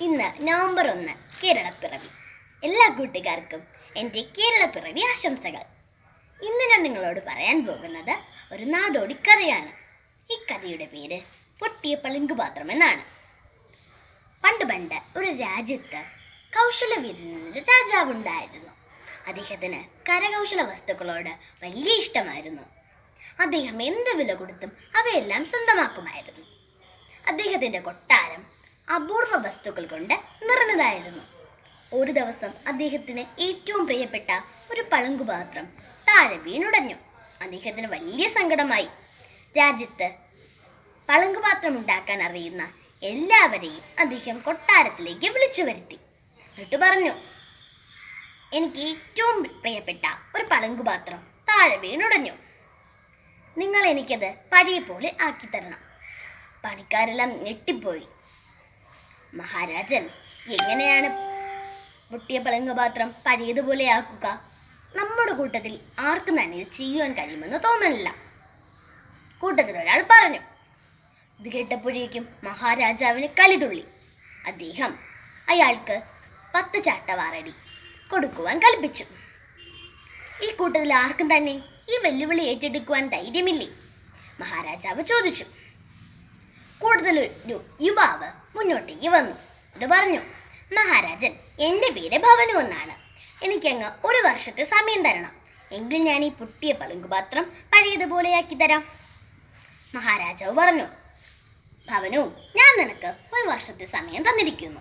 ഇന്ന് നവംബർ ഒന്ന് കേരളപ്പിറവി. എല്ലാ കൂട്ടുകാർക്കും എന്റെ കേരളപ്പിറവി ആശംസകൾ. ഇന്ന് ഞാൻ നിങ്ങളോട് പറയാൻ പോകുന്നത് ഒരു നാടോടി കഥയാണ്. ഈ കഥയുടെ പേര് പൊട്ടിയ പളിങ്കുപാത്രം എന്നാണ് പണ്ട് പണ്ട് ഒരു രാജ്യത്ത് കൗശലവീരനൊരു രാജാവുണ്ടായിരുന്നു അദ്ദേഹത്തിന് കരകൗശല വസ്തുക്കളോട് വലിയ ഇഷ്ടമായിരുന്നു. അദ്ദേഹം എന്ത് വില കൊടുത്തും അവയെല്ലാം സ്വന്തമാക്കുമായിരുന്നു. അദ്ദേഹത്തിന്റെ കൊട്ടാരം അപൂർവ വസ്തുക്കൾ കൊണ്ട് നിറഞ്ഞതായിരുന്നു. ഒരു ദിവസം അദ്ദേഹത്തിന് ഏറ്റവും പ്രിയപ്പെട്ട ഒരു പളുങ്കുപാത്രം താഴെ വീണുടഞ്ഞു. അദ്ദേഹത്തിന് വലിയ സങ്കടമായി. രാജ്യത്ത് പളുങ്കുപാത്രം ഉണ്ടാക്കാൻ അറിയുന്ന എല്ലാവരെയും അദ്ദേഹം കൊട്ടാരത്തിലേക്ക് വിളിച്ചു വരുത്തി. എന്നിട്ട് പറഞ്ഞു എനിക്ക് ഏറ്റവും പ്രിയപ്പെട്ട ഒരു പളുങ്കുപാത്രം താഴെ വീണുടഞ്ഞു. നിങ്ങൾ എനിക്കത് പഴയ പോലെ ആക്കി തരണം. പണിക്കാരെല്ലാം ഞെട്ടിപ്പോയി. മഹാരാജൻ എങ്ങനെയാണ് പൊട്ടിയ പളങ്കപാത്രം പഴയതുപോലെ ആക്കുക നമ്മുടെ കൂട്ടത്തിൽ ആർക്കും തന്നെ ഇത് ചെയ്യുവാൻ കഴിയുമെന്ന് തോന്നുന്നില്ല. കൂട്ടത്തിൽ ഒരാൾ പറഞ്ഞു ഇത് കേട്ടപ്പോഴേക്കും മഹാരാജാവിന് കലിതുള്ളി. അദ്ദേഹം അയാൾക്ക് പത്ത് ചാട്ടവാറടി കൊടുക്കുവാൻ കൽപ്പിച്ചു. ഈ കൂട്ടത്തിൽ ആർക്കും തന്നെ ഈ വെല്ലുവിളി ഏറ്റെടുക്കുവാൻ ധൈര്യമില്ലേ? മഹാരാജാവ് ചോദിച്ചു. കൂടുതൽ ഒരു യുവാവ് മുന്നോട്ടേക്ക് വന്നു. അത് പറഞ്ഞു മഹാരാജൻ എന്റെ പേര് ഭവനു എന്നാണ് എനിക്കങ്ങ് ഒരു വർഷത്തെ സമയം തരണം. എങ്കിൽ ഞാൻ ഈ പൊട്ടിയ പളുങ്കുപാത്രം പഴയതുപോലെയാക്കി തരാം. മഹാരാജാവ് പറഞ്ഞു ഭവനു ഞാൻ നിനക്ക് ഒരു വർഷത്തെ സമയം തന്നിരിക്കുന്നു.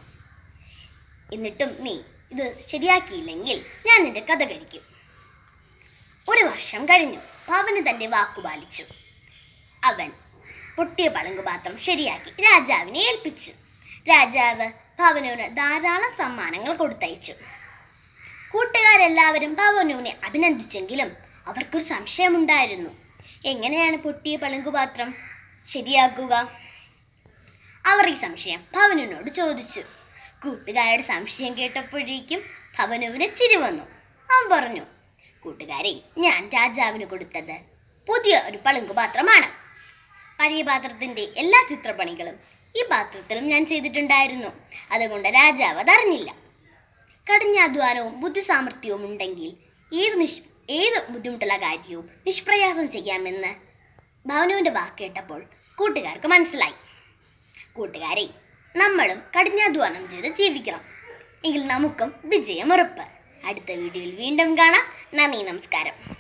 എന്നിട്ടും നീ ഇത് ശരിയാക്കിയില്ലെങ്കിൽ ഞാൻ നിന്റെ കഥ കഴിക്കും. ഒരു വർഷം കഴിഞ്ഞു ഭവന് തന്റെ വാക്കു പാലിച്ചു. അവൻ പൊട്ടിയ പളുങ്കുപാത്രം ശരിയാക്കി രാജാവിനെ ഏൽപ്പിച്ചു. രാജാവ് ഭവനുവിന് ധാരാളം സമ്മാനങ്ങൾ കൊടുത്തയച്ചു. കൂട്ടുകാരെല്ലാവരും ഭവനുവിനെ അഭിനന്ദിച്ചെങ്കിലും അവർക്കൊരു സംശയമുണ്ടായിരുന്നു. എങ്ങനെയാണ് പൊട്ടിയ പളുങ്കുപാത്രം ശരിയാക്കുക? അവർ ഈ സംശയം ഭവനുവിനോട് ചോദിച്ചു. കൂട്ടുകാരുടെ സംശയം കേട്ടപ്പോഴേക്കും ഭവനുവിന് ചിരി വന്നു. അവൻ പറഞ്ഞു കൂട്ടുകാരെ ഞാൻ രാജാവിന് കൊടുത്തത് പുതിയ ഒരു പളുങ്കു പാത്രമാണ്. പഴയ പാത്രത്തിന്റെ എല്ലാ ചിത്രപ്പണികളും ഈ പാത്രത്തിലും ഞാൻ ചെയ്തിട്ടുണ്ടായിരുന്നു. അതുകൊണ്ട് രാജാവ് അതറിഞ്ഞില്ല കഠിനാധ്വാനവും ബുദ്ധിസാമർഥ്യവും ഉണ്ടെങ്കിൽ ഏത് നിഷ് ഏത് ബുദ്ധിമുട്ടുള്ള കാര്യവും നിഷ്പ്രയാസം ചെയ്യാമെന്ന് ഭവനുവിന്റെ വാക്ക് കേട്ടപ്പോൾ കൂട്ടുകാർക്ക് മനസ്സിലായി. കൂട്ടുകാരെ നമ്മളും കഠിനാധ്വാനം ചെയ്ത് ജീവിക്കണം. എങ്കിൽ നമുക്കും വിജയം ഉറപ്പ് അടുത്ത വീഡിയോയിൽ വീണ്ടും കാണാം. നന്ദി നമസ്കാരം.